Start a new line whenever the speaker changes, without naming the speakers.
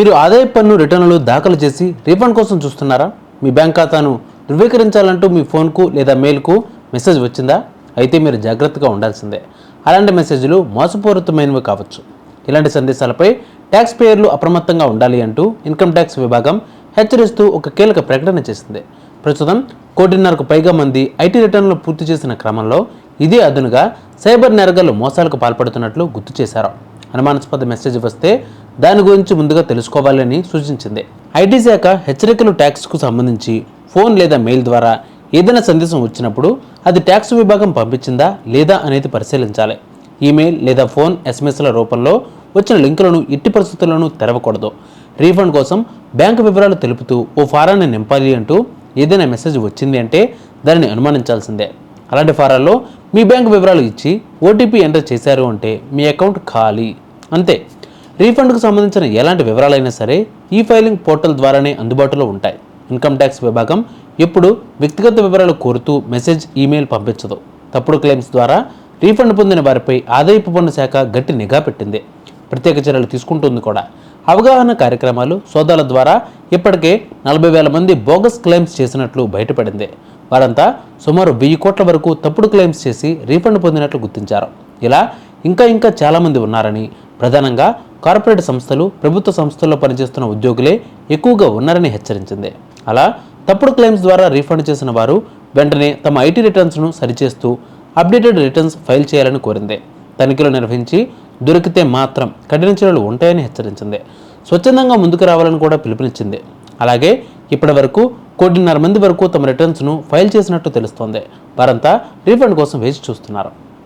మీరు ఆదాయ పన్ను రిటర్నులు దాఖలు చేసి రీఫండ్ కోసం చూస్తున్నారా? మీ బ్యాంక్ ఖాతాను ధృవీకరించాలంటూ మీ ఫోన్కు లేదా మెయిల్కు మెసేజ్ వచ్చిందా? అయితే మీరు జాగ్రత్తగా ఉండాల్సిందే. అలాంటి మెసేజ్లు మోసపూరితమైనవి కావచ్చు. ఇలాంటి సందేశాలపై ట్యాక్స్ పేయర్లు అప్రమత్తంగా ఉండాలి అంటూ ఇన్కమ్ ట్యాక్స్ విభాగం హెచ్చరిస్తూ ఒక కీలక ప్రకటన చేసింది. ప్రస్తుతం కోటిన్నరకు పైగా మంది ఐటీ రిటర్న్లు పూర్తి చేసిన క్రమంలో ఇదే అదునుగా సైబర్ నేరగాళ్ళు మోసాలకు పాల్పడుతున్నట్లు గుర్తు చేశారు. అనుమానాస్పద మెసేజ్ వస్తే దాని గురించి ముందుగా తెలుసుకోవాలని సూచించింది. ఐటీ శాఖ హెచ్చరికలు ట్యాక్స్కు సంబంధించి ఫోన్ లేదా మెయిల్ ద్వారా ఏదైనా సందేశం వచ్చినప్పుడు అది ట్యాక్స్ విభాగం పంపించిందా లేదా అనేది పరిశీలించాలి. ఈమెయిల్ లేదా ఫోన్ ఎస్ఎంఎస్ల రూపంలో వచ్చిన లింకులను ఎట్టి పరిస్థితుల్లోనూ తెరవకూడదు. రీఫండ్ కోసం బ్యాంకు వివరాలు తెలుపుతూ ఓ ఫారాన్ని నింపాలి అంటూ ఏదైనా మెసేజ్ వచ్చింది అంటే దానిని అనుమానించాల్సిందే. అలాంటి ఫారాల్లో మీ బ్యాంకు వివరాలు ఇచ్చి ఓటీపీ ఎంటర్ చేశారు అంటే మీ అకౌంట్ ఖాళీ. అంతే. రీఫండ్కు సంబంధించిన ఎలాంటి వివరాలైనా సరే ఈ ఫైలింగ్ పోర్టల్ ద్వారానే అందుబాటులో ఉంటాయి. ఇన్కమ్ ట్యాక్స్ విభాగం ఎప్పుడు వ్యక్తిగత వివరాలు కోరుతూ మెసేజ్ ఈమెయిల్ పంపించదు. తప్పుడు క్లెయిమ్స్ ద్వారా రీఫండ్ పొందిన వారిపై ఆదాయపు పన్ను శాఖ గట్టి నిఘా పెట్టింది. ప్రత్యేక చర్యలు తీసుకుంటుంది కూడా. అవగాహన కార్యక్రమాలు సోదాల ద్వారా ఇప్పటికే నలభై వేల మంది బోగస్ క్లెయిమ్స్ చేసినట్లు బయటపడింది. వారంతా సుమారు వెయ్యి కోట్ల వరకు తప్పుడు క్లెయిమ్స్ చేసి రీఫండ్ పొందినట్లు గుర్తించారు. ఇలా ఇంకా ఇంకా చాలామంది ఉన్నారని ప్రధానంగా కార్పొరేట్ సంస్థలు ప్రభుత్వ సంస్థల్లో పనిచేస్తున్న ఉద్యోగులే ఎక్కువగా ఉన్నారని హెచ్చరించింది. అలా తప్పుడు క్లెయిమ్స్ ద్వారా రీఫండ్ చేసిన వారు వెంటనే తమ ఐటీ రిటర్న్స్ను సరిచేస్తూ అప్డేటెడ్ రిటర్న్స్ ఫైల్ చేయాలని కోరింది. తనిఖీలు నిర్వహించి దొరికితే మాత్రం కఠిన చర్యలు ఉంటాయని హెచ్చరించింది. స్వచ్ఛందంగా ముందుకు రావాలని కూడా పిలుపునిచ్చింది. అలాగే ఇప్పటి వరకు కోటిన్నర మంది వరకు తమ రిటర్న్స్ను ఫైల్ చేసినట్టు తెలుస్తోంది. వారంతా రీఫండ్ కోసం వేచి చూస్తున్నారు.